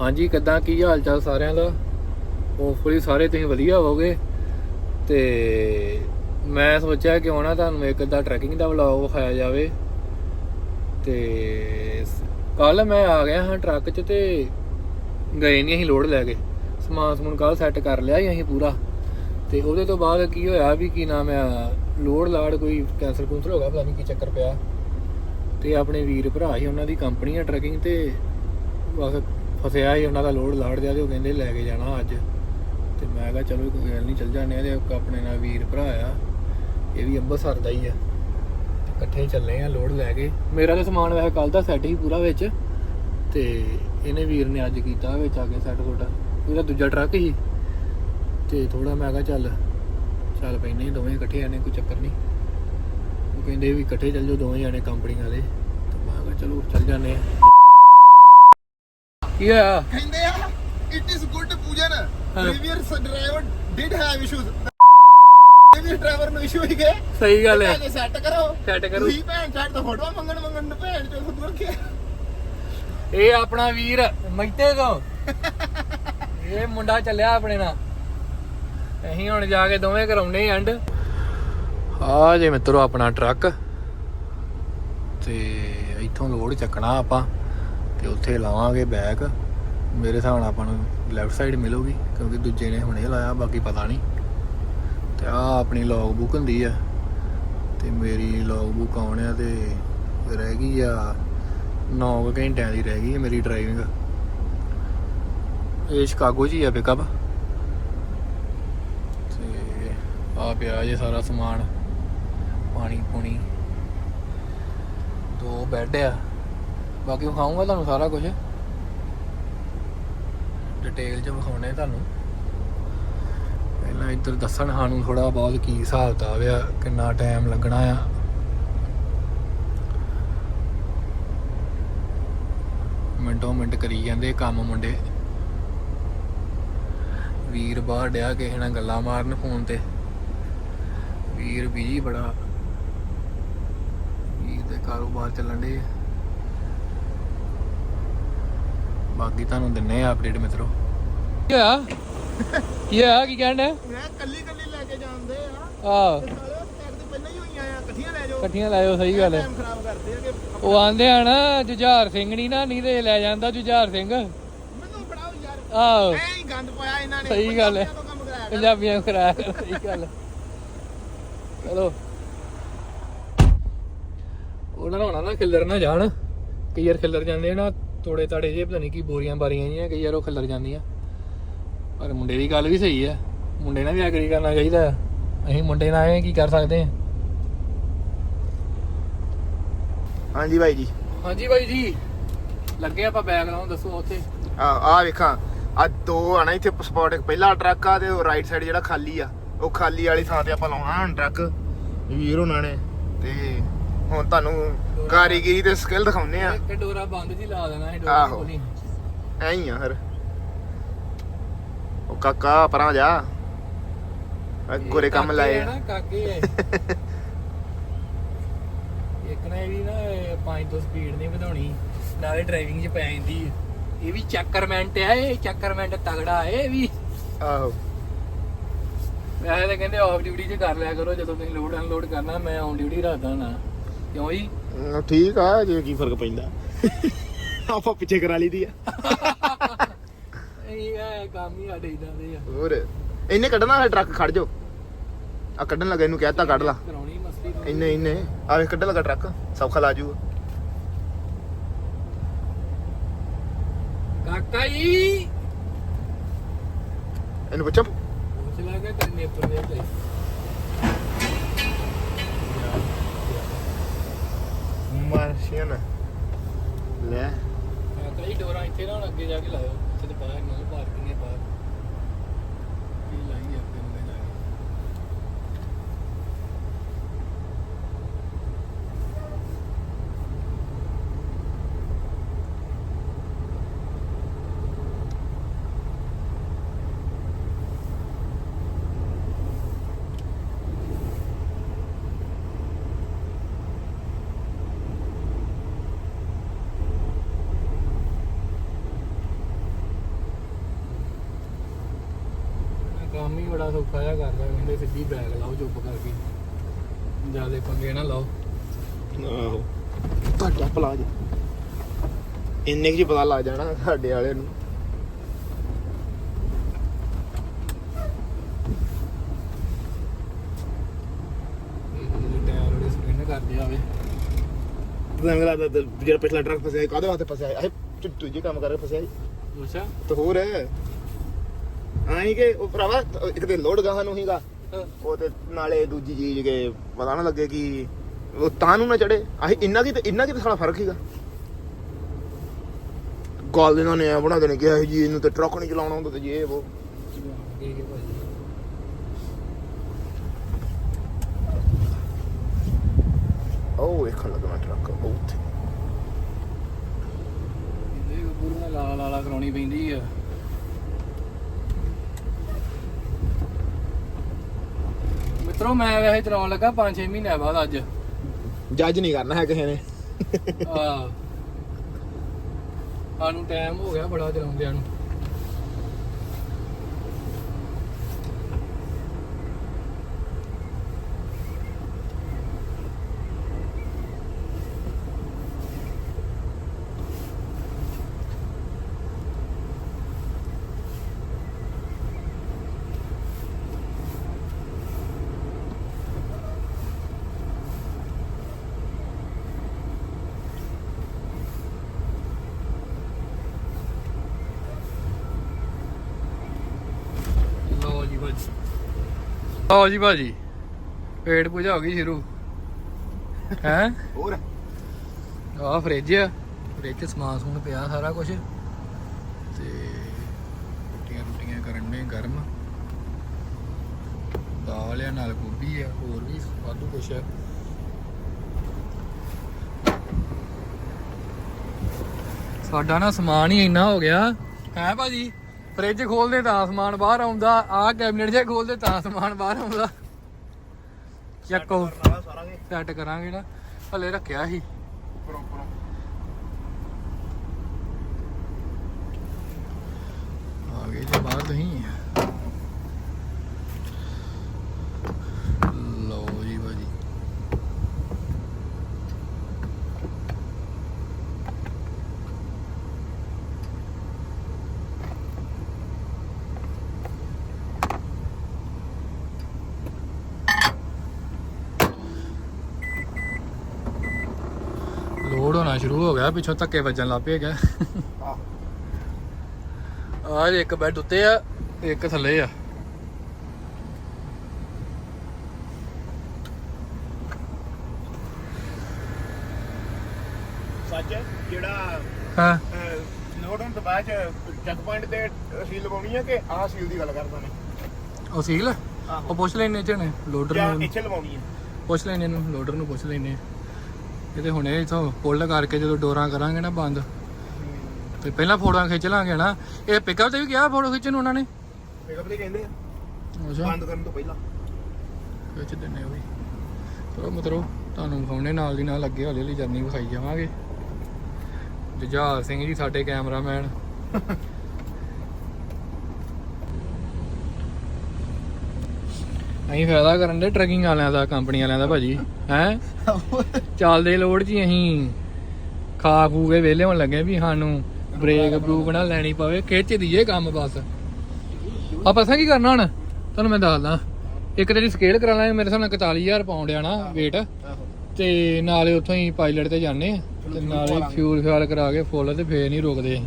ਹਾਂਜੀ, ਕਿੱਦਾਂ? ਕੀ ਹਾਲ ਚਾਲ ਸਾਰਿਆਂ ਦਾ? ਹੋਪਫੁਲੀ ਸਾਰੇ ਤੁਸੀਂ ਵਧੀਆ ਹੋਵੋਗੇ। ਤੇ ਮੈਂ ਸੋਚਿਆ ਕਿ ਨਾ ਤੁਹਾਨੂੰ ਇੱਕ ਅੱਧਾ ਟਰੈਕਿੰਗ ਦਾ ਵਲੌਗ ਵਿਖਾਇਆ ਜਾਵੇ। ਤੇ ਕੱਲ ਮੈਂ ਆ ਗਿਆ ਹਾਂ ਟਰੱਕ 'ਚ ਤੇ ਗਏ ਨਹੀਂ ਅਸੀਂ ਲੋਡ ਲੈ ਕੇ। ਸਮਾਨ ਸਮੂਨ ਕੱਲ ਸੈੱਟ ਕਰ ਲਿਆ ਸੀ ਅਸੀਂ ਪੂਰਾ। ਤੇ ਉਹਦੇ ਤੋਂ ਬਾਅਦ ਕੀ ਹੋਇਆ ਵੀ ਕੀ ਨਾਮ ਆ ਲੋਡ ਲਾੜ ਕੋਈ ਕੈਂਸਲ ਕੁੰਸਲ ਹੋ ਗਿਆ, ਪਤਾ ਨਹੀਂ ਕੀ ਚੱਕਰ ਪਿਆ। ਤੇ ਆਪਣੇ ਵੀਰ ਭਰਾ ਸੀ, ਉਹਨਾਂ ਦੀ ਕੰਪਨੀ ਆ ਟਰੈਕਿੰਗ ਤੇ। ਬਸ ਫਸਿਆ ਸੀ, ਉਹਨਾਂ ਦਾ ਲੋਡ ਲਾੜ ਦਿਆ ਤੇ ਉਹ ਕਹਿੰਦੇ ਲੈ ਕੇ ਜਾਣਾ ਅੱਜ। ਤੇ ਮੈਂ ਕਿਹਾ ਚਲੋ ਕੋਈ ਗੱਲ ਨਹੀਂ, ਚੱਲ ਜਾਂਦੇ ਆ ਤੇ ਆਪਣੇ ਨਾਲ ਵੀਰ ਭਰਾ ਆ, ਇਹ ਵੀ ਅੰਬਰਸਰ ਦਾ ਹੀ ਆ। ਤੇ ਇਕੱਠੇ ਚੱਲੇ ਆ ਲੋਡ ਲੈ ਕੇ। ਮੇਰਾ ਤਾਂ ਸਮਾਨ ਵੈਸੇ ਕੱਲ ਦਾ ਸੈੱਟ ਹੀ ਪੂਰਾ ਵਿੱਚ, ਤੇ ਇਹਨੇ ਵੀਰ ਨੇ ਅੱਜ ਕੀਤਾ ਵਿੱਚ ਆ ਕੇ ਸੈੱਟ ਸੁੱਟ ਇਹਦਾ ਦੂਜਾ ਟਰੱਕ ਸੀ। ਤੇ ਥੋੜਾ ਮੈਂ ਕਿਹਾ ਚੱਲ ਚੱਲ ਪੈਨੇ ਹੀ ਦੋਵੇਂ ਇਕੱਠੇ ਆਣੇ ਕੋਈ ਚੱਕਰ ਨਹੀਂ। ਉਹ ਕਹਿੰਦੇ ਵੀ ਇਕੱਠੇ ਚੱਲ ਜਾਓ, ਦੋਵੇਂ ਜਾਣੇ ਕੰਪਨੀ ਵਾਲੇ। ਤੇ ਮੈਂ ਕਿਹਾ ਚਲੋ ਚੱਲ ਜਾਂਦੇ ਆ ਕੀ ਹੋਇਆ? ਕਹਿੰਦੇ ਆ it is good ਪੂਜਨ। Previous driver did have issues previous driver ਨੂੰ ਇਸ਼ੂ ਹੀ ਗਏ। ਸਹੀ ਗੱਲ ਹੈ। ਸੈੱਟ ਕਰੋ। Set ਕਰੋ। ਤੁਸੀਂ ਭੈਣ ਛੱਡ ਤਾਂ ਫੋਟੋ ਮੰਗਣ ਮੰਗਣ ਨੂੰ ਭੈਣ ਚੋ ਖੁਦ ਰੱਖਿਆ ਇਹ ਆਪਣਾ ਵੀਰ ਮੈਤੇ ਤੋਂ ਇਹ ਮੁੰਡਾ ਚੱਲਿਆ ਆਪਣੇ ਨਾਲ। ਅਸੀਂ ਹੁਣ ਜਾ ਕੇ ਦੋਵੇਂ ਕਰਾਉਨੇ ਐਂਡ ਆ ਜੇ ਮਿੱਤਰੋ ਆਪਣਾ ਟਰੱਕ। ਤੇ ਇੱਥੋਂ ਲੋਡ ਚੱਕਣਾ ਆਪਾਂ। ਤੇ ਉੱਥੇ ਲਾਵਾਂਗੇ ਬੈਗ ਮੇਰੇ ਹਿਸਾਬ ਨਾਲ ਆਪਾਂ ਨੂੰ ਲੈਫਟ ਸਾਈਡ ਮਿਲੂਗੀ, ਕਿਉਂਕਿ ਦੂਜੇ ਨੇ ਹੁਣੇ ਲਾਇਆ, ਬਾਕੀ ਪਤਾ ਨਹੀਂ। ਤੇ ਆ ਆਪਣੀ ਲੌਗ ਬੁੱਕ ਹੁੰਦੀ ਆ, ਤੇ ਮੇਰੀ ਲੌਗ ਬੁੱਕ ਆਉਣ ਆ ਤੇ ਰਹਿ ਗਈ ਆ 9 ਘੰਟਿਆਂ ਦੀ ਰਹਿ ਗਈ ਹੈ ਮੇਰੀ ਡਰਾਈਵਿੰਗ ਇਹ ਸ਼ਿਕਾਗੋ 'ਚ ਹੀ ਆ ਪਿਕਅਪ ਤੇ ਆ ਪਿਆ ਜੇ ਸਾਰਾ ਸਮਾਨ ਪਾਣੀ ਪੂਣੀ ਦੋ ਬੈੱਡ ਆ। ਬਾਕੀ ਵਿਖਾਉਂਗਾ ਤੁਹਾਨੂੰ ਸਾਰਾ ਕੁਝ ਡਿਟੇਲ 'ਚ ਵਿਖਾਉਣੇ ਤੁਹਾਨੂੰ। ਪਹਿਲਾਂ ਇੱਧਰ ਦੱਸਣ ਸਾਨੂੰ ਥੋੜਾ ਬਹੁਤ ਕੀ ਹਿਸਾਬ ਕਿਤਾਬ ਆ, ਕਿੰਨਾ ਟਾਈਮ ਲੱਗਣਾ ਆ। ਮਿੰਟੋ ਮਿੰਟ ਕਰੀ ਜਾਂਦੇ ਕੰਮ ਮੁੰਡੇ। ਵੀਰ ਬਾਹਰ ਡਿਆ ਕਿਸੇ ਨਾਲ ਗੱਲਾਂ ਮਾਰਨ ਫੋਨ ਤੇ। ਵੀਰ ਬਿਜ਼ੀ ਬੜਾ। ਵੀਰ ਦੇ ਕਾਰੋਬਾਰ ਚੱਲਣ ਦੇ ਬਾਕੀ ਤੁਹਾਨੂੰ ਦਿੰਨੇ ਆ ਅਪਡੇਟ ਮਿੱਤਰੋ। ਕੀ ਹੋਇਆ? ਕੀ ਹੋਇਆ? ਕੀ ਕਹਿੰਦੇ ਮੈਂ ਕੱਲੀ ਕੱਲੀ ਲੈ ਕੇ ਜਾਂਦੇ ਆ। ਆ ਤੇ ਸਾਰੇ ਸੈੱਟ ਤੇ ਪਹਿਲਾਂ ਹੀ ਹੋਈਆਂ ਆ ਇਕੱਠੀਆਂ ਲੈ ਜਾਓ। ਸਹੀ ਗੱਲ ਹੈ। ਉਹ ਆਂਦੇ ਆ ਨਾ ਜੁਝਾਰ ਸਿੰਘ ਨਹੀਂ ਨਾ ਨਹੀਂ ਤੇ ਲੈ ਜਾਂਦਾ ਜੁਝਾਰ ਸਿੰਘ। ਮੈਨੂੰ ਫੜਾਓ ਯਾਰ ਆਹੋ। ਐਂ ਗੰਦ ਪਾਇਆ ਇਹਨਾਂ ਨੇ ਸਹੀ ਗੱਲ ਹੈ। ਪੰਜਾਬੀਆਂ ਕਰਾਇਆ ਸਹੀ ਗੱਲ ਹੈ। ਚਲੋ। ਉਹਨਾਂ ਨੂੰ ਨਾ ਖਿੱਲਰ ਨਾ ਜਾਣ। ਕਈ ਵਾਰ ਖਿੱਲਰ ਜਾਂਦੇ ਆ ਨਾ ਤੋੜੇ ਤਾੜੇ ਜੇ ਪਤਾ ਨਹੀਂ ਕੀ ਬੋਰੀਆਂ ਬਾਰੀਆਂ ਜੀਆਂ ਕਈ ਵਾਰ ਉਹ ਖਿੱਲਰ ਜਾਂਦੀਆਂ। ਪਰ ਮੁੰਡੇ ਦੀ ਗੱਲ ਵੀ ਸਹੀ ਹੈ ਮੁੰਡੇ ਨਾਲ ਵੀ ਐਗਰੀ ਕਰਨਾ ਚਾਹੀਦਾ ਹੈ। ਅਸੀਂ ਮੁੰਡੇ ਨਾਲ ਐਵੇਂ ਕੀ ਕਰ ਸਕਦੇ ਹਾਂ ਹਾਂਜੀ ਭਾਈ ਜੀ। ਹਾਂਜੀ ਬਾਈ ਜੀ। ਲੱਗੇ ਆਪਾਂ ਬੈਗ ਲਾਉਣ ਦੱਸੋ ਉੱਥੇ। ਆ ਆ ਵੇਖਾਂ। ਆ ਦੋ ਆ ਨਾ ਇੱਥੇ ਸਪੌਟ ਇੱਕ ਪਹਿਲਾ ਟਰੱਕ ਆ ਤੇ ਉਹ ਰਾਈਟ ਸਾਈਡ ਜਿਹੜਾ ਖਾਲੀ ਆ। ਉਹ ਖਾਲੀ ਵਾਲੀ ਥਾਂ ਤੇ ਆਪਾਂ ਲਾਉਣਾ ਹੁਣ ਟਰੱਕ ਵੀਰ ਉਹਨਾਂ ਨੇ। ਤੇ ਹੁਣ ਤੁਹਾਨੂੰ ਕਾਰੀਗਰੀ ਤੇ ਸਕਿੱਲ ਦਿਖਾਉਨੇ ਆ ਇੱਕ ਡੋਰਾ ਬੰਦ ਜੀ ਲਾ ਦੇਣਾ ਇਹ ਆਹੋ। ਖੋਲੀ ਐਂ ਹੀ ਆ ਫਿਰ। ਉਹ ਕਾਕਾ ਪਰਾਂ ਜਾ। ਆ ਗੋਰੇ ਕੰਮ ਲਾਏ। ਆ ਨਾ ਕਾਕੇ ਐ ਇੱਕ ਨਾ ਇਹ ਵੀ ਨਾ 5 ਤੋਂ ਸਪੀਡ ਨਹੀਂ ਵਧਾਉਣੀ। ਨਾਲੇ ਡਰਾਈਵਿੰਗ 'ਚ ਪੈ ਜਾਂਦੀ ਹੈ ਇਹ ਵੀ ਚੱਕਰਮੈਂਟ ਆ ਇਹ ਚੱਕਰਮੈਂਟ ਤਗੜਾ ਹੈ ਇਹ ਵੀ। ਆਹੋ। ਵੈਸੇ ਤਾਂ ਕਹਿੰਦੇ ਆਫ ਡਿਊਟੀ 'ਚ ਕਰ ਲਿਆ ਕਰੋ ਜਦੋਂ ਤੁਸੀਂ ਲੋਡ ਅਨਲੋਡ ਕਰਨਾ ਮੈਂ ਔਨ ਡਿਊਟੀ ਰੱਖਦਾ ਨਾ। ਕਿਉਂ ਜੀ? ਠੀਕ ਆ ਜੇ ਕੀ ਫ਼ਰਕ ਪੈਂਦਾ। ਆਪਾਂ ਪਿੱਛੇ ਕਰਾ ਲਈ ਦੀ ਆ ਇਹ ਕੰਮ ਹੀ ਸਾਡੇ ਇਦਾਂ ਦੇ ਆ। ਹੋਰ ਇਹਨੇ ਕੱਢਣਾ ਹੈ ਟਰੱਕ ਖੜ ਜਾਓ। ਆ ਕੱਢਣ ਲੱਗਾ ਇਹਨੂੰ ਕਹਿਤਾ ਕੱਢ ਲਾ। ਕਰਾਉਣੀ ਮਸਤੀ ਤੋਂ। ਇੰਨੇ ਇੰਨੇ ਆਵੇ ਕੱਢ ਲਗਾ ਟਰੱਕ ਸੌਖਾ ਲਾ ਜੂ ਕਾਕਾ ਜੀ! ਇਹਨੂੰ ਪੁੱਛਾਂ। ਪੁੱਛ ਲਾ ਕੇ ਕਰਨੇ ਪਰ ਦੇ ਤੇ ਮਾਰਸ਼ੀਅਨ ਲੈ। ਕਾਕਾ ਜੀ ਇੱਥੇ ਨਾ ਅੱਗੇ ਜਾ ਕੇ ਲਾਇਓ। ਇੱਥੇ ਤੇ ਬਾਹਰ ਨਾਲ ਪਾਰਕਿੰਗ ਹੈ ਬਾਹਰ। ਇਹ ਲਾਈ ਅੱਗੇ ਨੂੰ ਜਾ ਕੇ ਹੀ ਬੜਾ ਸੌਖਾ ਜਿਹਾ ਕਰਦਾ ਕਹਿੰਦੇ ਸਿੱਧੀ ਬੈਗ ਲਾਓ ਚੁੱਪ ਕਰਕੇ। ਜਿਆਦੇ ਪੰਗੇ ਨਾ ਲਾਓ। ਆਹੋ। ਤੁਹਾਡਾ ਪਲਾਜ ਇੰਨੇ ਕੁ ਜੀ ਪਤਾ ਲੱਗ ਜਾਣਾ ਸਾਡੇ ਵਾਲੇ ਨੂੰ। ਤਾਂ ਮੈਨੂੰ ਲੱਗਦਾ ਤੇ ਜਿਹੜਾ ਪਿਛਲਾ ਟਰੱਕ ਫਸਿਆ ਕਾਹਦੇ ਵਾਸਤੇ ਫਸਿਆ ਸੀ? ਇਹ ਤੁਝੇ ਕੰਮ ਕਰਕੇ ਫਸਿਆ ਸੀ। ਅੱਛਾ। ਤੇ ਹੋਰ ਆਈ ਕਿ ਉਹ ਭਰਾਵਾ ਇੱਕ ਤੇ ਲੋਡ ਗਾਹਾਂ ਨੂੰ ਹੀਗਾ। ਉਹ ਤੇ ਨਾਲੇ ਦੂਜੀ ਚੀਜ਼ ਕੇ ਪਤਾ ਨਾ ਲੱਗੇ ਕਿ ਉਹ ਤਾਂ ਨੂੰ ਨਾ ਚੜੇ। ਆਹੀ ਇੰਨਾ ਕੀ ਤੇ ਇੰਨਾ ਕੀ ਤੇ ਸਾਲਾ ਫ਼ਰਕ ਹੀਗਾ। ਗੱਲ ਇਹਨਾਂ ਨੇ ਬਣਾ ਦੇਣੇ ਕਿ ਜੀ ਇਹਨੂੰ ਤੇ ਟਰੱਕ ਨਹੀਂ ਚਲਾਉਣਾ ਹੁੰਦਾ ਤੇ ਜੇ ਉਹ। ਉਹ ਵੇਖਣ ਲੱਗਣਾ ਟਰੱਕ ਉੱਥੇ। ਇਹਦੇ ਗੁਰੂ ਨਾਲ ਲਾਲਾ ਲਾਲਾ ਕਰਾਉਣੀ ਪੈਂਦੀ ਆ। ਮਿੱਤਰੋ ਮੈਂ ਵੈਸੇ ਚਲਾਉਣ ਲੱਗਾ 5-6 ਮਹੀਨਿਆਂ ਬਾਅਦ ਅੱਜ। ਜੱਜ ਨਹੀਂ ਕਰਨਾ ਹੈ ਕਿਸੇ ਨੇ। ਆ ਸਾਨੂੰ ਟਾਈਮ ਹੋ ਗਿਆ ਬੜਾ ਚਲਾਉਂਦਿਆਂ ਨੂੰ ਲਓ ਜੀ ਭਾਜੀ ਲਓ ਜੀ ਭਾਜੀ ਪੇਟ ਪੂਜਾ ਹੋ ਗਈ ਸ਼ੁਰੂ। ਹੈ? ਹੋਰ? ਆ ਫ੍ਰਿਜ ਆ ਫ੍ਰਿਜ ਸਮਾਨ ਸਮੂਨ ਪਿਆ ਸਾਰਾ ਕੁਝ ਤੇ ਰੋਟੀਆਂ ਰੋਟੀਆਂ ਕਰਨ ਨੇ ਗਰਮ। ਦਾਲ ਆ ਨਾਲ ਗੋਭੀ ਆ ਹੋਰ ਵੀ ਵਾਧੂ ਕੁਛ ਆ। ਸਾਡਾ ਨਾ ਸਮਾਨ ਹੀ ਇੰਨਾ ਹੋ ਗਿਆ। ਹੈ ਭਾਜੀ? ਫ੍ਰਿਜ ਖੋਲਦੇ ਤਾਂ ਸਮਾਨ ਬਾਹਰ ਆਉਂਦਾ ਆਹ ਕੈਬਨਿਟ ਜੇ ਖੋਲਦੇ ਤਾਂ ਸਮਾਨ ਬਾਹਰ ਆਉਂਦਾ। ਚੱਕੋ। ਸੈੱਟ ਕਰਾਂਗੇ ਨਾ। ਹਲੇ ਰੱਖਿਆ ਸੀ। ਆ ਗਏ ਜੀ ਬਾਹਰ ਤੁਸੀਂ ਲਓ ਜੀ ਭਾਜੀ ਲੋਡ ਹੋਣਾ ਸ਼ੁਰੂ ਹੋ ਗਿਆ ਪਿੱਛੋਂ ਧੱਕੇ ਵੱਜਣ ਲੱਗ ਪਏ ਹੈਗਾ ਆਹ ਆ ਇੱਕ ਬੈੱਡ ਉੱਤੇ ਆ ਇੱਕ ਥੱਲੇ ਆ। ਸੱਚ ਜਿਹੜਾ ਹਾਂ। ਲੋਡ ਹੋਣ ਤੋਂ ਬਾਅਦ ਚੈੱਕ ਪੁਆਇੰਟ ਤੇ ਸੀਲ ਲਵਾਉਣੀ ਹੈ ਕਿ ਆਹ ਸੀਲ ਦੀ ਗੱਲ ਕਰਦਾ ਨੇ ਉਹ ਸੀਲ? ਆਹੋ। ਉਹ ਪੁੱਛ ਲੈਣੇ ਚਣੇ ਲੋਡਰ ਜਾਂ ਨੂੰ। ਇੱਥੇ ਲਵਾਉਣੀ ਹੈ ਪੁੱਛ ਲੈਣੇ ਨੂੰ ਲੋਡਰ ਨੂੰ ਪੁੱਛ ਲੈਣੇ ਇਹ ਤੇ ਹੁਣੇ ਇਥੋਂ ਪੁੱਲ ਕਰਕੇ ਜਦੋਂ ਡੋਰਾਂ ਕਰਾਂਗੇ ਨਾ ਬੰਦ ਤੇ ਪਹਿਲਾਂ ਫੋਟੋਆਂ ਖਿੱਚ ਲਾਂਗੇ ਨਾ। ਇਹ ਪਿਕਅਪ ਤੇ ਵੀ ਗਿਆ ਫੋਟੋ ਖਿੱਚਣ ਨੂੰ ਉਹਨਾਂ ਨੇ? ਮੇਕਅਪ ਦੇ ਕਹਿੰਦੇ ਆ। ਅੱਛਾ। ਬੰਦ ਕਰਨ ਤੋਂ ਪਹਿਲਾਂ। ਖਿੱਚ ਦਿੰਨੇ ਉਹ ਵੀ। ਚਲੋ ਮਤਰੋ ਤੁਹਾਨੂੰ ਵਿਖਾਉਣੇ ਨਾਲ ਦੀ ਨਾਲ ਅੱਗੇ ਹੌਲੀ ਹੌਲੀ ਜਰਨੀ ਵਿਖਾਈ ਜਾਵਾਂਗੇ। ਜੁਝਾਰ ਸਿੰਘ ਜੀ ਸਾਡੇ ਕੈਮਰਾਮੈਨ ਅਸੀਂ ਫਾਇਦਾ ਕਰਨ ਦੇ ਟਰੈਕਿੰਗ ਵਾਲਿਆਂ ਦਾ ਕੰਪਨੀ ਵਾਲਿਆਂ ਦਾ ਭਾਜੀ ਹੈ? ਚੱਲਦੇ ਲੋਡ ਜੀ ਅਸੀਂ। ਖਾ ਖੂ ਕੇ ਵਿਹਲੇ ਹੋਣ ਲੱਗੇ ਵੀ ਸਾਨੂੰ ਬ੍ਰੇਕ ਬਰੂਕ ਨਾ ਲੈਣੀ ਪਵੇ ਖਿੱਚ ਦਈਏ ਕੰਮ ਬਸ। ਆ ਪਤਾ ਕੀ ਕਰਨਾ ਹੁਣ? ਤੁਹਾਨੂੰ ਮੈਂ ਦੱਸਦਾ। ਇੱਕ ਤੇਰੀ ਸਕੇਲ ਕਰਾ ਲਾਂਗੇ ਮੇਰੇ ਹਿਸਾਬ ਨਾਲ 41000 ਪਾਉਂਡ ਆ ਨਾ weight ਤੇ ਨਾਲੇ ਉੱਥੋਂ ਹੀ ਪਾਇਲਟ ਤੇ ਆ। ਤੇ ਨਾਲੇ ਫਿਊਲ ਫਿਆਲ ਕਰਾ ਕੇ ਫੁੱਲ ਤੇ ਫੇਰ ਨਹੀਂ ਰੁਕਦੇ ਅਸੀਂ।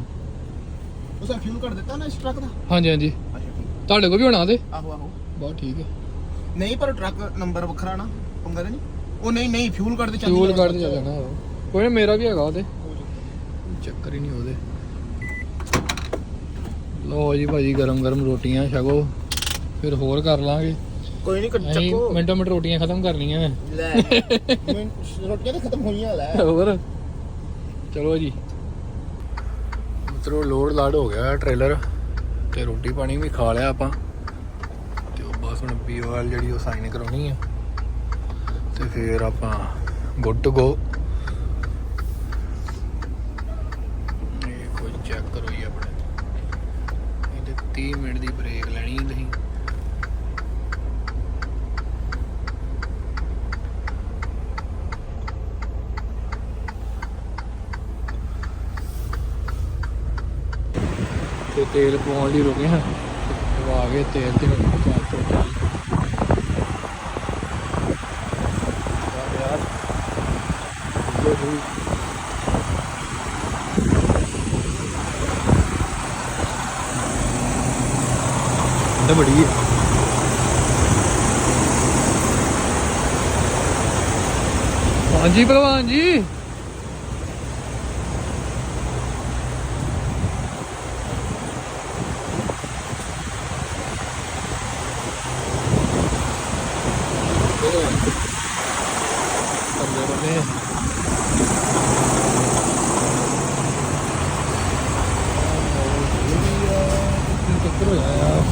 ਉਸੇ ਫਿਊਲ ਕੱਢ ਦਿੱਤਾ ਨਾ ਇਸ ਟਰੱਕ ਦਾ? ਹਾਂਜੀ ਹਾਂਜੀ। ਤੁਹਾਡੇ ਕੋਲ ਵੀ ਹੋਣਾ ਤੇ ਆਹੋ ਆਹੋ। ਬਹੁਤ ਠੀਕ ਹੈ। ਨਹੀਂ ਪਰ ਟਰੱਕ ਨੰਬਰ ਵੱਖਰਾ ਨਾ ਪੰਗਾ ਨਹੀਂ। ਉਹ ਨਹੀਂ ਨਹੀਂ ਫਿਊਲ ਕੱਢ ਦੇ ਚੱਲ ਫਿਊਲ ਕੱਢ ਕੇ ਜਾਣਾ। ਕੋਈ ਨਾ ਮੇਰਾ ਵੀ ਹੈਗਾ ਉਹਦੇ। ਚੱਕਰ ਹੀ ਨਹੀਂ ਉਹਦੇ। ਲੋ ਜੀ ਭਾਜੀ ਗਰਮ ਗਰਮ ਰੋਟੀਆਂ ਛਕੋ। ਫਿਰ ਹੋਰ ਕਰ ਲਾਂਗੇ। ਕੋਈ ਨਹੀਂ ਚੱਕੋ। ਮਿੰਟੋ ਮਿੰਟ ਰੋਟੀਆਂ ਖਤਮ ਕਰਨੀਆਂ ਲੈ ਰੋਟੀਆਂ ਤਾਂ ਖਤਮ ਹੋਈਆਂ ਲੈ। ਹੋਰ? ਚਲੋ ਜੀ। ਮਿੱਤਰੋ ਲੋਡ ਲਾਡ ਹੋ ਗਿਆ ਟ੍ਰੇਲਰ ਤੇ ਰੋਟੀ ਪਾਣੀ ਵੀ ਖਾ ਲਿਆ ਆਪਾਂ। ਹੁਣ ਬੀਓਐਲ ਜਿਹੜੀ ਉਹ ਸਾਈਨ ਕਰਾਉਣੀ ਆ। ਤੇ ਫਿਰ ਆਪਾਂ ਗੁੱਡ ਟੂ ਗੋ ਇਹ ਕੋਈ ਚੈੱਕ ਕਰੋ ਜੀ ਆਪਣੇ। ਇਹਦੇ 30 ਮਿੰਟ ਦੀ ਬ੍ਰੇਕ ਲੈਣੀ ਹੈ ਤੁਸੀਂ। ਤੇ ਤੇਲ ਪਾਉਣ ਲਈ ਰੁਕੇ ਹਾਂ। ਪਵਾ ਕੇ ਤੇਲ ਤੇ ਚੱਲ ਤੋਂ ਯਾਰ ਜੋ ਹੋਈ ਠੰਡ ਬੜੀ ਹੈ। ਹਾਂਜੀ ਭਲਵਾਨ ਜੀ ਬੱਲੇ ਬੱਲੇ ਕੀ ਚੱਕਰ ਹੋਇਆ ਯਾਰ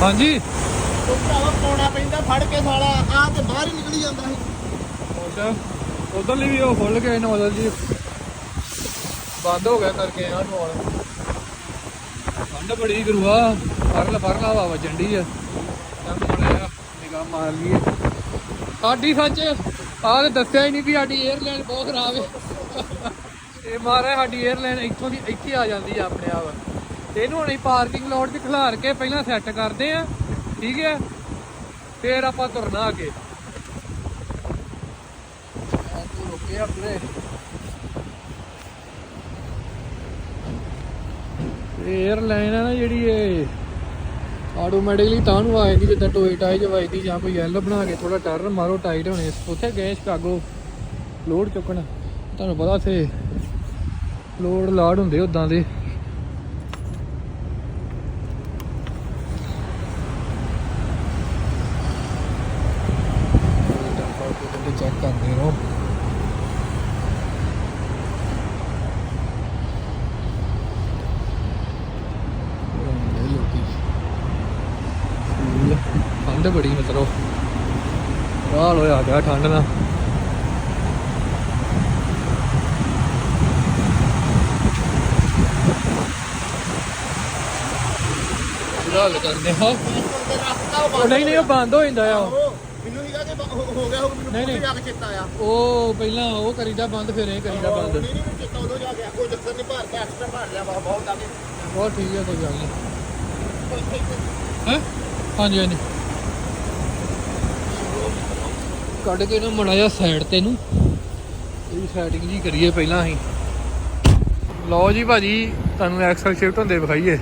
ਹਾਂਜੀ। ਉਹ ਭਰਾਵਾ ਪਾਉਣਾ ਪੈਂਦਾ ਫੜ ਕੇ ਸਾਲਾ ਆ ਤੇ ਬਾਹਰ ਹੀ ਨਿਕਲੀ ਜਾਂਦਾ ਸੀ। ਅੱਛਾ ਉਧਰਲੀ ਵੀ ਉਹ ਖੁੱਲ ਗਏ ਨੋਜ਼ਲ ਜੀ। ਬੰਦ ਹੋ ਗਿਆ ਕਰਕੇ ਆ ਨੋਲ ਠੰਡ ਬੜੀ ਗੁਰੂਆ ਫਰਲ ਫਰਲ ਹਵਾ ਵੱਜਣ ਆ। ਚੱਲ ਮੜਿਆ ਨਿਗਾਹ ਮਾਰ ਸਾਡੀ ਸੱਚ ਆਹ ਤੇ ਦੱਸਿਆ ਹੀ ਨਹੀਂ ਵੀ ਸਾਡੀ 에ਅਰਲਾਈਨ ਬਹੁਤ ਖਰਾਬ ਹੈ ਇਹ ਮਾਰੇ ਸਾਡੀ 에ਅਰਲਾਈਨ ਇੱਥੋਂ ਦੀ ਇੱਥੇ ਆ ਜਾਂਦੀ ਆ ਆਪਣੇ ਆਪ। ਤੇ ਇਹਨੂੰ ਹੁਣ ਅਸੀਂ ਪਾਰਕਿੰਗ ਲੋਟ 'ਚ ਖਿਲਾਰ ਕੇ ਪਹਿਲਾਂ ਸੈੱਟ ਕਰਦੇ ਆ ਠੀਕ ਹੈ? ਫੇਰ ਆਪਾਂ ਤੁਰਨਾ ਅੱਗੇ। ਰੁਕੇ ਆਪਣੇ ਇਹ 에ਅਰਲਾਈਨ ਹੈ ਨਾ ਜਿਹੜੀ ਇਹ ਆਟੋਮੈਟਿਕਲੀ ਤਾਂ ਨੂੰ ਆਏਗੀ ਜਿੱਦਾਂ ਟੋਇਟਾ ਚ ਵੱਜਦੀ ਜਾਂ ਕੋਈ ਐਲ ਬਣਾ ਕੇ ਥੋੜਾ ਟਰਨ ਮਾਰੋ ਟਾਈਟ ਹੋਣੇ। ਉੱਥੇ ਗਏ ਸ਼ਿਕਾਗੋ ਲੋਡ ਚੁੱਕਣ। ਤੁਹਾਨੂੰ ਪਤਾ ਉੱਥੇ ਲੋਡ ਲਾਡ ਹੁੰਦੇ ਉਦਾਂ ਦੇ ਚੈੱਕ ਕਰਦੇ ਰਹੋ ਹੁੰਦੇ ਲੋਕੀ ਫੂਲ ਠੰਡ ਬੜੀ ਮਤਲਬ ਰਾਲ ਹੋਇਆ ਗਿਆ ਠੰਡ ਨਾਲ ਰਾਲ ਕਰਦੇ ਹਾਂ। ਉਹ ਨਹੀਂ ਨਹੀਂ ਉਹ ਬੰਦ ਹੋ ਜਾਂਦਾ ਆ। ਉਹ। ਮੈਨੂੰ ਨਹੀਂ ਕਿ ਹੋ ਗਿਆ ਹੋ ਮੈਨੂੰ ਨਹੀਂ। ਜਾ ਕੇ ਚੇਤਾ ਆਇਆ। ਉਹ ਪਹਿਲਾਂ ਉਹ ਕਰੀਦਾ ਬੰਦ ਫਿਰ ਇਹ ਕਰੀਦਾ ਬੰਦ। ਨਹੀਂ ਨਹੀਂ ਚੇਤਾ ਉਦੋਂ ਜਾ ਗਿਆ ਕੋਈ ਚੱਕਰ ਨਹੀਂ ਭਾਰ ਕੇ ਐਕਸਟਰਾ ਭਾਰ ਲਿਆ ਬਹੁਤ ਬਹੁਤ ਆ ਕੇ ਬਹੁਤ ਠੀਕ ਹੈ ਕੋਈ ਗੱਲ ਨਹੀਂ। ਹੈ? ਹਾਂਜੀ ਹਾਂਜੀ। ਕੱਢ ਕੇ ਨਾ ਮੜਾ ਜਾ ਸਾਈਡ ਤੇ ਨੂੰ। ਇਹ ਸੈਟਿੰਗ ਜੀ ਕਰੀਏ ਪਹਿਲਾਂ ਅਸੀਂ। ਲਓ ਜੀ ਭਾਜੀ ਤੁਹਾਨੂੰ ਐਕਸਲ ਸ਼ਿਫਟ ਹੁੰਦੇ ਵਿਖਾਈਏ।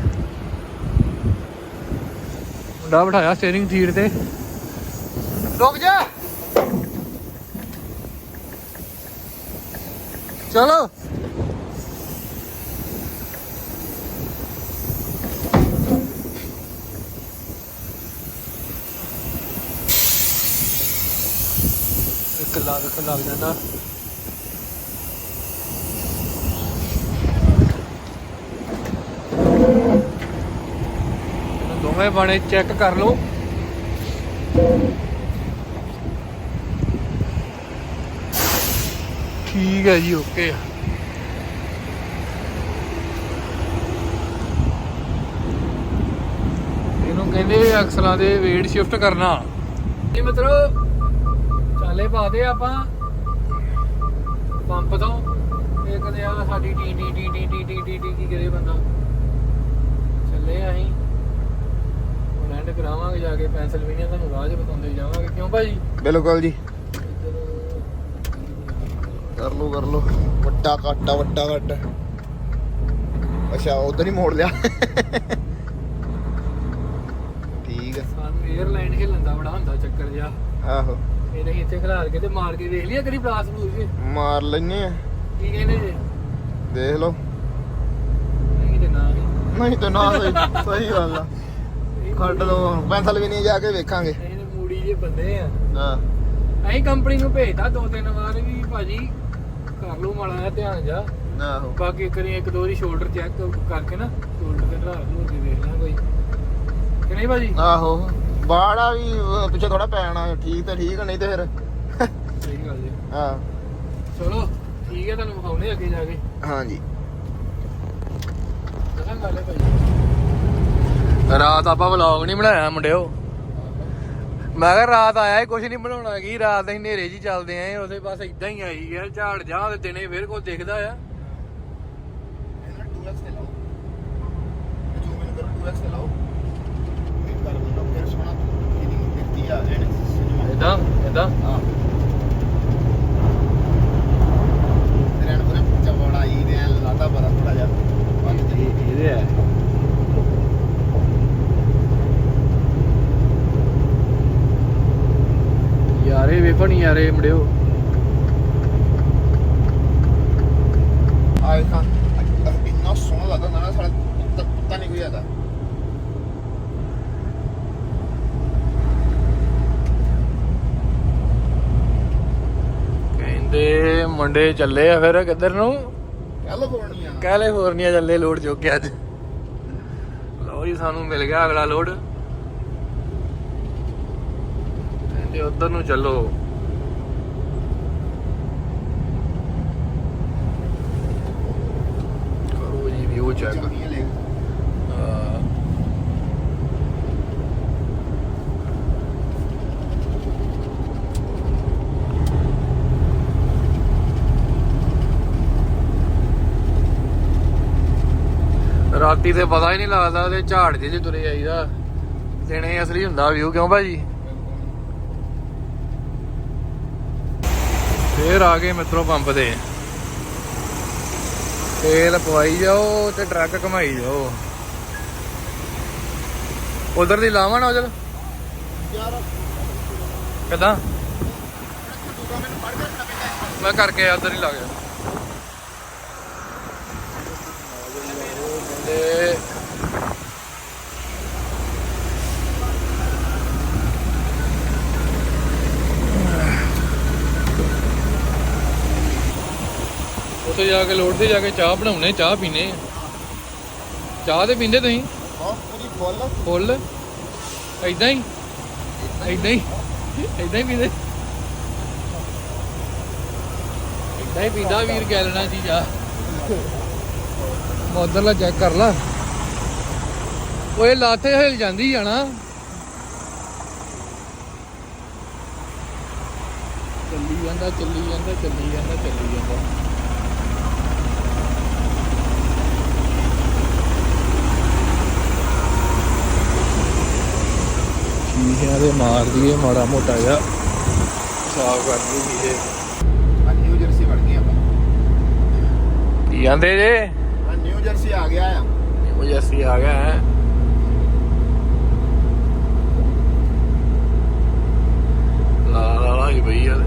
ਮੁੰਡਾ ਬਿਠਾਇਆ ਸਟੀਅਰਿੰਗ ਸੀਟ ਤੇ। ਰੁਕ ਜਾ। ਚਲੋ। ਇੱਕ ਲੱਗ ਲੱਗ ਜਾਂਦਾ ਸੋਹਣੇ ਬਣੇ ਚੈੱਕ ਕਰ ਲਓ। ਠੀਕ ਹੈ ਜੀ ਓਕੇ ਇਹਨੂੰ ਕਹਿੰਦੇ ਅਕਸਰਾਂ ਦੇ ਵੇਟ ਸ਼ਿਫਟ ਕਰਨਾ। ਇਹ ਮਤਲਬ ਚਾਲੇ ਪਾ ਦੇ ਆਪਾਂ। ਪੰਪ ਤੋਂ। ਇਹ ਕਹਿੰਦੇ ਆ ਸਾਡੀ ਟੀ ਟੀ ਟੀ ਟੀ ਟੀ ਟੀ ਕੀ ਕਰੇ ਬੰਦਾ? ਚੱਲੇ ਆਹੀਂ ਲੈਂਡ ਕਰਾਵਾਂਗੇ ਜਾ ਕੇ ਪੈਂਸਲਵੇਨੀਆ ਤੁਹਾਨੂੰ 'ਚ ਬਤਾਉਂਦੇ ਜਾਵਾਂਗੇ। ਕਿਉਂ ਭਾਜੀ? ਬਿਲਕੁਲ ਜੀ। ਕਰ ਲੋ ਕਰ ਲੋ ਵੱਡਾ ਕੱਟ ਵੱਡਾ ਕੱਟ ਅੱਛਾ ਉਧਰ ਹੀ ਮੋੜ ਲਿਆ। ਠੀਕ ਆ। ਸਾਨੂੰ 에ਅਰਲਾਈਨ ਹਿੱਲਣ ਦਾ ਬੜਾ ਹੁੰਦਾ ਚੱਕਰ ਜਿਆ ਆਹੋ। ਇਹ ਨਹੀਂ ਇੱਥੇ ਖਿਲਾਰ ਕੇ ਤੇ ਮਾਰ ਕੇ ਦੇਖ ਲਿਆ ਕਦੀ ਪਲਾਸ ਪਲੂਸ ਕੇ ਮਾਰ ਲੈਨੇ ਆ। ਕੀ ਕਹਿੰਦੇ ਜੇ? ਦੇਖ ਲਓ। ਨਹੀਂ ਤੇ ਨਾ। ਨਹੀਂ ਤੇ ਨਾ ਸਹੀ ਸਹੀ ਗੱਲ ਆ। ਪੈਂਥਲ ਵੀ ਨਹੀਂ ਜਾ ਕੇ ਵੇਖਾਂਗੇ। ਇਹ ਮੂੜੀ ਜੇ ਬੰਦੇ ਆ। ਹਾਂ। ਅਸੀਂ ਕੰਪਨੀ ਨੂੰ ਭੇਜਤਾ ਦੋ ਤਿੰਨ ਵਾਰ ਵੀ ਭਾਜੀ ਕਰ ਲਓ ਮਾੜਾ ਜਿਹਾ ਧਿਆਨ ਜਾ। ਆਹੋ। ਬਾਕੀ ਕਰੀ ਇੱਕ ਦੋ ਵਾਰੀ ਸ਼ੋਲਡਰ ਚੈੱਕ ਕਰਕੇ ਨਾ ਸ਼ੋਲਡਰ ਤੇ ਢਲਾ ਲੂ ਕੇ ਦੇਖ ਲਾਂ ਕੋਈ ਕਿ ਨਹੀਂ ਭਾਜੀ? ਆਹੋ। ਬਾੜਾ ਵੀ ਪਿੱਛੇ ਥੋੜਾ ਪੈਣਾ ਠੀਕ ਤੇ ਠੀਕ ਨਹੀਂ ਤੇ ਫਿਰ। ਸਹੀ ਗੱਲ ਜੀ ਹਾਂ। ਚਲੋ ਠੀਕ ਹੈ ਤੁਹਾਨੂੰ ਵਿਖਾਉਣੇ ਅੱਗੇ ਜਾ ਕੇ। ਹਾਂਜੀ। ਦੱਸਾਂ ਗੱਲ ਭਾਈ ਰਾਤ ਆਪਾਂ ਵਲੌਗ ਨਹੀਂ ਬਣਾਇਆ ਮੁੰਡਿਓ। ਮੈਂ ਕਿਹਾ ਰਾਤ ਆਇਆ ਹੀ ਕੁਝ ਨਹੀਂ ਬਣਾਉਣਾ ਕੀ ਰਾਤ ਅਸੀਂ ਹਨੇਰੇ ਜੀ ਚੱਲਦੇ ਆਂ ਉਹਦੇ ਬਸ ਇਦਾਂ ਹੀ ਆਈ ਗਿਆ ਝਾੜ ਜਾਂ ਤੇ ਦਿਨੇ ਫੇਰ ਕੋਈ ਦਿਖਦਾ ਆ। ਇਹਨਾਂ 2x ਤੇ ਲਾਓ ਜੋ ਮੈਨੂੰ ਕਰੋ 2x ਤੇ ਲਾਓ ਇਹ ਕਰ ਦੋ ਫਿਰ ਸੋਣਾ ਇਹਦੀ ਫਿਰਦੀ ਆ ਇਹਨੇ ਸਜਵਾ ਇਦਾਂ ਇਦਾਂ ਹਾਂ ਤੇਰੇ ਨਾਲ ਪੂਰਾ ਚਵੜਾ ਹੀ ਦੇ ਲਾਤਾ ਬੜਾ ਥੋੜਾ ਜਿਹਾ ਬੰਦ ਤੇ ਇਹਦੇ ਆ ਨਹੀਂ ਯਾਰੇ ਮੁੰਡਿਓ। ਆਏ ਤਾਂ ਇੰਨਾ ਸੋਹਣਾ ਲੱਗਦਾ ਨਾ ਸਾਡਾ ਕੁੱਤਾ ਕੁੱਤਾ ਨਹੀਂ ਕੋਈ ਆਦਾ ਕਹਿੰਦੇ ਮੁੰਡੇ ਚੱਲੇ ਆ ਫਿਰ ਕਿੱਧਰ ਨੂੰ? ਕੈਲੀਫੋਰਨੀਆ। ਕੈਲੀਫੋਰਨੀਆ ਚੱਲੇ ਲੋਡ ਚੁੱਕ ਕੇ ਅੱਜ। ਲਓ ਜੀ ਸਾਨੂੰ ਮਿਲ ਗਿਆ ਅਗਲਾ ਲੋਡ। ਕਹਿੰਦੇ ਉਧਰ ਨੂੰ ਚੱਲੋ। ਕਰੋ ਜੀ uh, ਰਾਤੀ ਤੇ ਪਤਾ ਹੀ ਨਹੀਂ ਲੱਗਦਾ ਤੇ ਝਾੜ ਜਿਹੇ 'ਚ ਤੁਰੇ ਆਈਦਾ। ਦਿਨੇ ਅਸਲੀ ਹੁੰਦਾ ਵਿਊ ਕਿਉਂ ਭਾਜੀ? ਫੇਰ ਆ ਗਏ ਮਿੱਤਰੋ ਪੰਪ ਤੇ। ਤੇਲ ਪਵਾਈ ਜਾਓ ਤੇ ਟਰੱਕ ਘਮਾਈ ਜਾਓ। ਉਧਰ ਦੀ ਲਾਵਾਂ ਨਾ ਉਧਰ। ਯਾਰ ਮੈਂ ਕਰਕੇ ਉਧਰ ਹੀ ਲਾ ਗਿਆ। ਉੱਥੇ ਜਾ ਕੇ ਲੋੜ ਤੇ ਜਾ ਕੇ ਚਾਹ ਬਣਾਉਣੇ ਚਾਹ ਪੀਨੇ ਚਾਹ ਤੇ ਪੀਂਦੇ ਤੁਸੀਂ? ਹਾਂ ਪੂਰੀ ਫੁੱਲ। ਫੁੱਲ? ਐਦਾਂ ਹੀ? ਐਦਾਂ ਹੀ। ਐਦਾਂ ਹੀ? ਪੀਂਦੇ? ਐਦਾਂ ਹੀ ਪੀਂਦਾ ਵੀਰ ਗੈਲਣਾ ਜੀ ਜਾ ਉਧਰਲਾ ਚੈੱਕ ਕਰ ਲਾ। ਓਏ ਲਾਥੇ ਹਿਲ ਜਾਂਦੀ ਆ ਨਾ ਚੱਲੀ ਜਾਂਦਾ ਚੱਲੀ ਜਾਂਦਾ ਚੱਲੀ ਜਾਂਦਾ ਚੱਲੀ ਜਾਂਦਾ ਦੇ ਮਾਰ ਦਈਏ ਮਾੜਾ ਮੋਟਾ ਜਿਹਾ। ਸਾਫ਼ ਕਰ ਦਈਏ ਆ ਨਿਊ ਜਰਸੀ ਵੜ ਗਈ ਆਪਾਂ। ਕੀ ਜਾਂਦੇ ਜੇ? ਆ ਨਿਊ ਜਰਸੀ ਆ ਗਿਆ ਆ। ਉਹ ਜੱਸੀ ਆ ਗਿਆ ਹੈ। ਲਾ ਲਾ ਲਾ ਹੀ ਬਈ ਯਾਰ।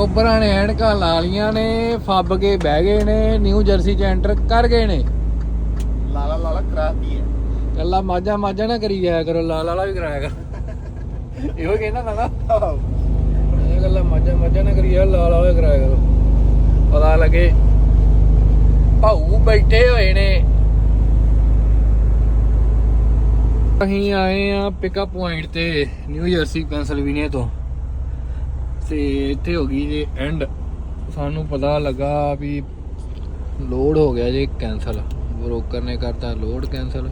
ਚੋਬਰਾਂ ਨੇ ਐਨਕਾਂ ਲਾ ਲੀਆਂ ਨੇ ਫੱਬ ਕੇ ਬਹਿ ਗਏ ਨੇ ਨਿਊ ਜਰਸੀ ਚ ਐਂਟਰ ਕਰ ਗਏ ਨੇ। ਲਾਲਾ ਲਾਲਾ ਕਰਾਤੀ ਹੈ। ਕੱਲਾ ਮਾਝਾ ਮਾਝਾ ਨਾ ਕਰੀ ਜਾਇਆ ਕਰੋ ਲਾਲ ਵਾਲਾ ਵੀ ਕਰਾਇਆ ਕਰ। ਇਹੋ ਕਹਿੰਦਾ ਨਾ ਨਾ ਇਹ ਗੱਲਾਂ ਮਾਝਾ ਮਾਝਾ ਨਾ ਕਰੀ ਜਾ ਲਾਲ ਵਾਲਾ ਕਰਾਇਆ ਕਰੋ। ਪਤਾ ਲੱਗੇ ਭਾਊ ਬੈਠੇ ਹੋਏ ਨੇ। ਅਸੀਂ ਆਏ ਆ ਪਿਕਅਪ ਪੁਆਇੰਟ ਤੇ ਨਿਊ ਜਰਸੀ ਪੈਂਸਲਵੇਨੀਆ ਤੋਂ। ਤੇ ਇੱਥੇ ਹੋ ਗਈ ਜੇ ਐਂਡ ਸਾਨੂੰ ਪਤਾ ਲੱਗਾ ਵੀ ਲੋਡ ਹੋ ਗਿਆ ਜੇ ਕੈਨਸਲ ਬ੍ਰੋਕਰ ਨੇ ਕਰਤਾ ਲੋਡ ਕੈਨਸਲ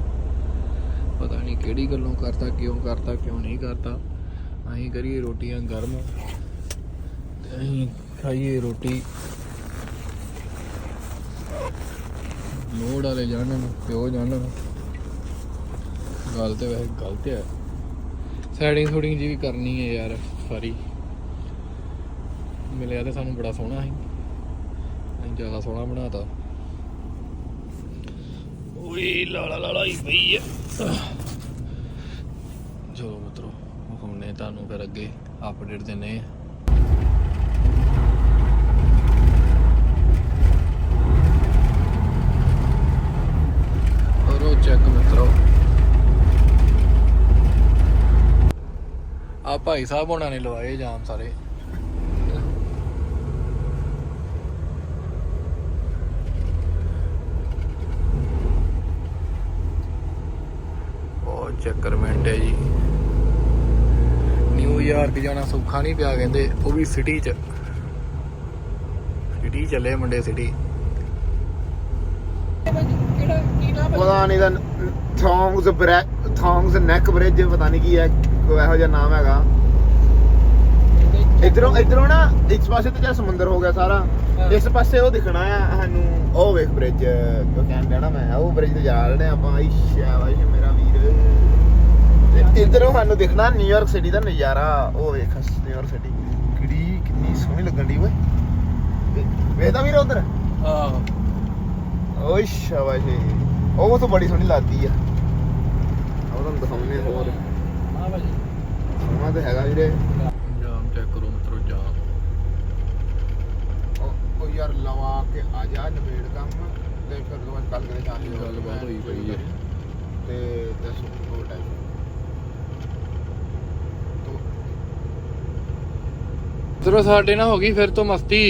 ਪਤਾ ਨਹੀਂ ਕਿਹੜੀ ਗੱਲੋਂ ਕਰਤਾ, ਕਿਉਂ ਕਰਤਾ, ਕਿਉਂ ਨਹੀਂ ਕਰਤਾ। ਅਸੀਂ ਕਰੀਏ ਰੋਟੀਆਂ ਗਰਮ। ਤੇ ਅਸੀਂ ਖਾਈਏ ਰੋਟੀ। ਲੋੜ ਵਾਲੇ ਜਾਣਨ ਪਿਓ ਜਾਣਨ ਗੱਲ ਤੇ ਵੈਸੇ ਗਲਤ ਹੈ। ਸੈਟਿੰਗ ਥੋੜੀ ਜੀ ਵੀ ਕਰਨੀ ਹੈ ਯਾਰ, ਸਾਰੀ। ਮਿਲਿਆ ਤੇ ਸਾਨੂੰ ਬੜਾ ਸੋਹਣਾ ਸੀ। ਅਸੀਂ ਜ਼ਿਆਦਾ ਸੋਹਣਾ ਬਣਾਤਾ। ਓਏ ਲਾਲਾ ਲਾਲਾ ਹੀ ਪਈ ਹੈ ਚਲੋ ਮਿੱਤਰੋ ਹੁਣੇ ਤੁਹਾਨੂੰ ਫਿਰ ਅੱਗੇ ਅਪਡੇਟ ਦਿੰਨੇ ਆ ਕਰੋ ਚੈੱਕ ਮਿੱਤਰੋ। ਆ ਭਾਈ ਸਾਹਿਬ ਉਹਨਾਂ ਨੇ ਲਵਾਏ ਜਾਮ ਸਾਰੇ। ਬਹੁਤ ਚੱਕਰਮੈਂਟ ਹੈ ਜੀ। ਨਿਊਯਾਰਕ ਜਾਣਾ ਸੌਖਾ ਨਹੀਂ ਪਿਆ ਕਹਿੰਦੇ ਉਹ ਵੀ ਸਿਟੀ ਚ। ਸਿਟੀ ਚੱਲੇ ਮੁੰਡੇ ਸਿਟੀ ਕਿਹੜਾ ਕੀ ਨਾਮ ਪਤਾ ਨਹੀਂ ਦਾ ਥੌਂਗਸ ਬ੍ਰੈਕ ਥੌਂਗਸ ਨੈਕ ਬ੍ਰਿਜ ਪਤਾ ਨਹੀਂ ਕੀ ਹੈ ਕੋਈ ਇਹੋ ਜਿਹਾ ਨਾਮ ਹੈਗਾ। ਇਧਰੋਂ ਇਧਰੋਂ ਨਾ ਇਸ ਪਾਸੇ ਤੇ ਜਿਹੜਾ ਸਮੁੰਦਰ ਹੋ ਗਿਆ ਸਾਰਾ। ਇਸ ਪਾਸੇ ਉਹ ਦਿਖਣਾ ਆ ਸਾਨੂੰ ਉਹ ਵੇਖ ਬ੍ਰਿਜ ਕਿਉਂ ਕਹਿੰਦਾ ਨਾ ਮੈਂ ਉਹ ਬ੍ਰਿਜ ਤੇ ਜਾ ਰਹੇ ਆਪਾਂ ਆਇਸ਼ਾ ਵਾਇਸ਼ ਮੇਰਾ ਇਧਰੋਂ ਸਾਨੂੰ ਦਿਖਣਾ ਨਿਊਯਾਰਕ ਸਿਟੀ ਦਾ ਨਜ਼ਾਰਾ। ਉਹ ਵੇਖ ਨਿਊਯਾਰਕ ਸਿਟੀ ਕਿਹੜੀ ਕਿੰਨੀ ਸੋਹਣੀ ਲੱਗਣ ਦੀ ਓਏ। ਵੇ- ਵੇਖਦਾ ਵੀਰ ਉਧਰ? ਆਹ। ਓਏ ਸ਼ਾਬਾਸ਼। ਉਹ ਤਾਂ ਬੜੀ ਸੋਹਣੀ ਲੱਗਦੀ ਆ। ਉਹ ਤੁਹਾਨੂੰ ਦਿਖਾਉਂਦੇ ਹੋਰ। ਆ ਭਾਜੀ। ਸੋਹਣਾ ਤੇ ਹੈਗਾ ਵੀਰੇ। ਜਾਮ ਚੈੱਕ ਕਰੋ ਮਿੱਤਰੋ ਜਾਮ। ਉਹ ਉਹ ਯਾਰ ਲਵਾ ਕੇ ਆ ਜਾ ਨਵੇੜ ਕੰਮ। ਤੇ ਫਿਰ ਤੋਂ ਕੱਲ ਕਰੇ ਜਾਂਦੇ ਇਹ ਗੱਲ ਬਾਤ ਹੋਈ ਪਈ ਹੈ। ਤੇ ਤੇ ਸੁਪਰ ਟਾਈਮ ਮਿੱਤਰੋ ਸਾਡੇ ਨਾਲ ਹੋ ਗਈ ਫਿਰ ਤੋਂ ਮਸਤੀ।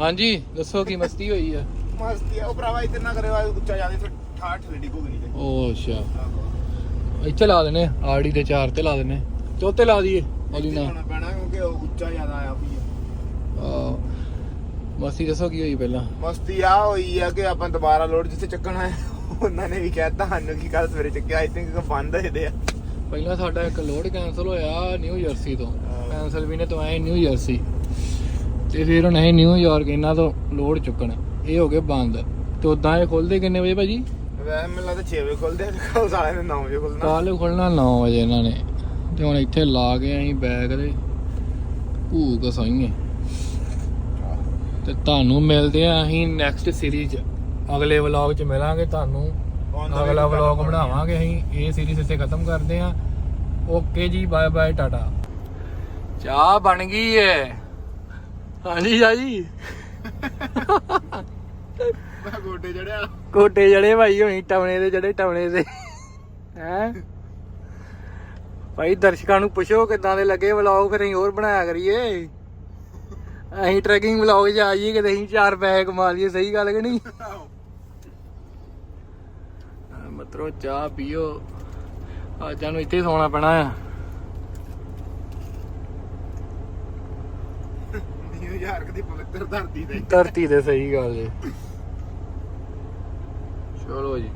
ਹਾਂਜੀ ਦੱਸੋ ਕੀ ਮਸਤੀ ਹੋਈ ਆ? ਮਸਤੀ ਆ ਉਹ ਭਰਾਵਾ ਇੱਧਰ ਨਾ ਕਰਿਓ ਆਹ ਉੱਚਾ ਜਾਂਦੇ ਫਿਰ ਠਾਠ ਥੱਲੇ ਡਿੱਗੋਗੇ ਨਹੀਂ ਉਹ ਅੱਛਾ। ਇੱਥੇ ਲਾ ਦੇਣੇ ਆਰਡੀ ਦੇ ਚਾਰ ਤੇ ਲਾ ਦੇਣੇ ਚੌਥੇ ਲਾ ਦਈਏ ਉਹਦੀ ਨਾ ਪੈਣਾ ਕਿਉਂਕਿ ਉਹ ਉੱਚਾ ਜ਼ਿਆਦਾ ਆਇਆ ਵੀ। ਆ ਮਸਤੀ ਦੱਸੋ ਕੀ ਹੋਈ ਪਹਿਲਾਂ? ਮਸਤੀ ਆ ਹੋਈ ਆ ਕਿ ਆਪਾਂ ਦੁਬਾਰਾ ਲੋਡ ਜਿੱਥੇ ਚੱਕਣਾ ਹੈ ਉਹਨਾਂ ਨੇ ਵੀ ਕਹਿਤਾ ਸਾਨੂੰ ਕਿ ਕੱਲ ਸਵੇਰੇ ਚੱਕਿਆ ਆਈ ਥਿੰਕ ਬੰਦ ਹੋਏ ਦੇ ਆ। ਪਹਿਲਾਂ ਸਾਡਾ ਇੱਕ ਲੋਡ ਕੈਨਸਲ ਹੋਇਆ ਨਿਊ ਜਰਸੀ ਤੋਂ। ਨੇ ਤੋਂ ਆਏ ਨਿਊ ਜਰਸੀ ਤੇ ਫਿਰ ਹੁਣ ਇਹ ਨਿਊਯਾਰਕ ਇਹਨਾਂ ਤੋਂ ਲੋਡ ਚੁੱਕਣ। ਇਹ ਹੋ ਗਏ ਬੰਦ। ਤੇ ਉਦਾਂ ਇਹ ਖੁੱਲਦੇ ਕਿੰਨੇ ਵਜੇ ਭਾਜੀ? ਵੈਸੇ ਮੈਨੂੰ ਲੱਗਦਾ 6 ਵਜੇ ਖੁੱਲਦੇ ਆ ਕੱਲ ਸਾਲੇ ਨੇ 9 ਵਜੇ ਖੁੱਲਣਾ। ਕੱਲ ਖੁੱਲਣਾ 9 ਵਜੇ ਇਹਨਾਂ ਨੇ। ਤੇ ਹੁਣ ਇੱਥੇ ਲਾ ਕੇ ਅਸੀਂ ਬੈਗ ਦੇ। ਭੂਕ ਸਾਈਏ। ਤੇ ਤੁਹਾਨੂੰ ਮਿਲਦੇ ਆ ਅਸੀਂ ਨੈਕਸਟ ਸੀਰੀਜ਼ ਅਗਲੇ ਵਲੌਗ 'ਚ ਮਿਲਾਂਗੇ ਤੁਹਾਨੂੰ। ਅਗਲਾ ਵਲੌਗ ਬਣਾਵਾਂਗੇ ਅਸੀਂ। ਇਹ ਸੀਰੀਜ਼ ਇੱਥੇ ਖਤਮ ਕਰਦੇ ਆ। ਓਕੇ ਜੀ ਬਾਏ ਬਾਏ ਟਾਟਾ। ਚਾਹ ਬਣ ਗਈ ਏ। ਹਾਂਜੀ ਜੀ ਮੈਂ ਗੋਡੇ ਜੜਿਆ। ਕੋਟੇ ਜੜੇ ਭਾਈ ਹੋਈ ਟਵਣੇ ਦੇ ਜੜੇ ਟਵਣੇ ਦੇ। ਹੈ? ਭਾਈ ਦਰਸ਼ਕਾਂ ਨੂੰ ਪੁੱਛੋ ਕਿੱਦਾਂ ਦੇ ਲੱਗੇ ਵਲੌਗ ਫਿਰ ਅਸੀਂ ਹੋਰ ਬਣਾਇਆ ਕਰੀਏ। ਅਸੀਂ ਟਰੈਕਿੰਗ ਵਲੌਗ 'ਚ ਆ ਜਾਈਏ ਕਿ ਅਸੀਂ ਚਾਰ ਪੈਸੇ ਕਮਾ ਲਈਏ ਸਹੀ ਗੱਲ ਕਿ ਨਹੀਂ? ਮਤਰੋ ਚਾਹ ਪੀਓ। ਅੱਜ ਨੂੰ ਇੱਥੇ ਸੌਣਾ ਪੈਣਾ ਆ। ਨਿਊਯਾਰਕ ਦੀ ਪਵਿੱਤਰ ਧਰਤੀ ਤੇ। ਧਰਤੀ ਤੇ ਸਹੀ ਗੱਲ ਏ। ਚਲੋ ਜੀ।